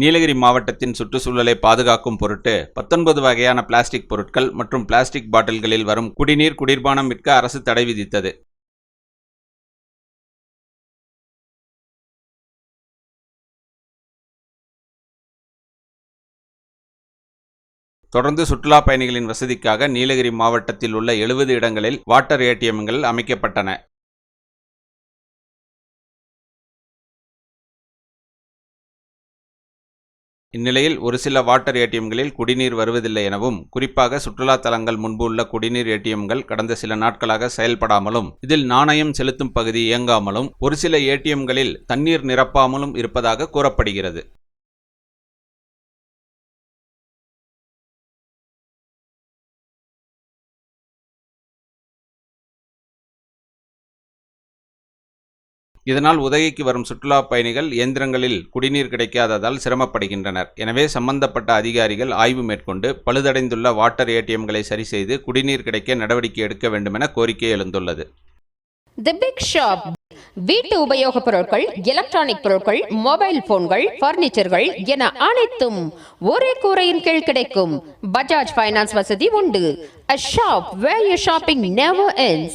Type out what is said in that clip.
நீலகிரி மாவட்டத்தின் சுற்றுச்சூழலை பாதுகாக்கும் பொருட்டு பத்தொன்பது வகையான பிளாஸ்டிக் பொருட்கள் மற்றும் பிளாஸ்டிக் பாட்டில்களில் வரும் குடிநீர் குடிர்பானம் விற்க அரசு தடை விதித்தது. தொடர்ந்து சுற்றுலா பயணிகளின் வசதிக்காக நீலகிரி மாவட்டத்தில் உள்ள எழுபது இடங்களில் வாட்டர் ஏடிஎம்கள் அமைக்கப்பட்டன. இந்நிலையில் ஒரு சில வாட்டர் ஏடிஎம்களில் குடிநீர் வருவதில்லை எனவும் குறிப்பாக சுற்றுலா தலங்கள் முன்பு உள்ள குடிநீர் ஏடிஎம்கள் கடந்த சில நாட்களாக செயல்படாமலும் இதில் நாணயம் செலுத்தும் பகுதி இயங்காமலும் ஒரு சில ஏடிஎம்களில் தண்ணீர் நிரப்பாமலும் இருப்பதாக கூறப்படுகிறது. இதனால் உதகைக்கு வரும் சுற்றுலா பயணிகள் இயந்திரங்களில் குடிநீர் கிடைக்காததால் சிரமப்படுகின்றனர். எனவே சம்பந்தப்பட்ட அதிகாரிகள் ஆய்வு மேற்கொண்டு பழுதடைந்துள்ள வாட்டர் ஏடிஎம்களை சரி செய்து குடிநீர் கிடைக்க நடவடிக்கை எடுக்க வேண்டுமென கோரிக்கை எழுந்துள்ளது. தி பிக் ஷாப் வீட்டு உபயோகப் பொருட்கள் எலக்ட்ரானிக் பொருட்கள் மொபைல் போன்கள் பர்னிச்சர்கள் என அனைத்தும் ஒரே கூரையின் கீழ் கிடைக்கும். பஜாஜ் ஃபைனான்ஸ் வசதி உண்டு. A shop where you shopping never ends.